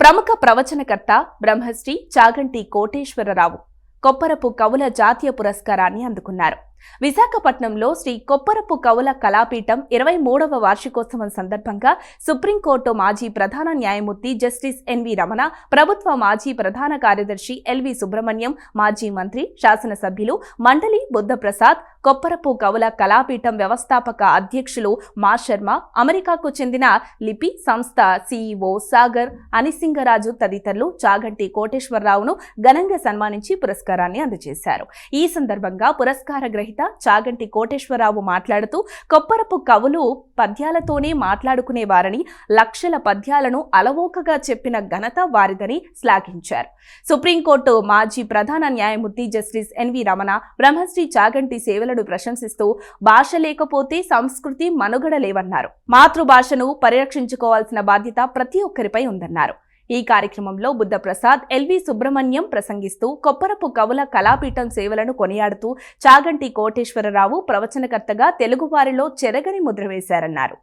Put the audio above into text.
ప్రముఖ ప్రవచనకర్త బ్రహ్మశ్రీ చాగంటి కోటేశ్వరరావు కొప్పరపు కవుల జాతీయ పురస్కారాన్ని అందుకున్నారు. విశాఖపట్నంలో శ్రీ కొప్పరపు కవుల కళాపీఠం ఇరవై మూడవ వార్షికోత్సవం సందర్భంగా సుప్రీంకోర్టు మాజీ ప్రధాన న్యాయమూర్తి జస్టిస్ ఎన్వి రమణ ప్రభుత్వ మాజీ ప్రధాన కార్యదర్శి ఎల్వి సుబ్రహ్మణ్యం మాజీ మంత్రి శాసనసభ్యులు మండలి బుద్ధప్రసాద్ కొప్పరపు కవుల కళాపీఠం వ్యవస్థాపక అధ్యక్షులు మా శర్మ అమెరికాకు చెందిన లిపి సంస్థ సీఈఓ సాగర్ అనిసింగరాజు తదితరులు చాగంటి కోటేశ్వరరావును ఘనంగా సన్మానించి పురస్కారాన్ని అందజేశారు. ఈ సందర్భంగా పురస్కార రచయిత చాగంటి కోటేశ్వరరావు మాట్లాడుతూ కొప్పరపు కవులు పద్యాలతోనే మాట్లాడుకునేవారని లక్షల పద్యాలను అలవోకగా చెప్పిన ఘనత వారిదని శ్లాఘించారు. సుప్రీంకోర్టు మాజీ ప్రధాన న్యాయమూర్తి justice N V Ramana Brahmasri Chaganti సేవలను ప్రశంసిస్తూ భాష లేకపోతే సంస్కృతి మనుగడ లేవన్నారు. మాతృభాషను పరిరక్షించుకోవాల్సిన బాధ్యత ప్రతి ఒక్కరిపై ఉందన్నారు. ఈ కార్యక్రమంలో బుద్ధప్రసాద్ ఎల్వి సుబ్రహ్మణ్యం ప్రసంగిస్తూ కొప్పరపు కవుల కళాపీఠం సేవలను కొనియాడుతూ చాగంటి కోటేశ్వరరావు ప్రవచనకర్తగా తెలుగువారిలో చెరగని ముద్ర వేశారన్నారు.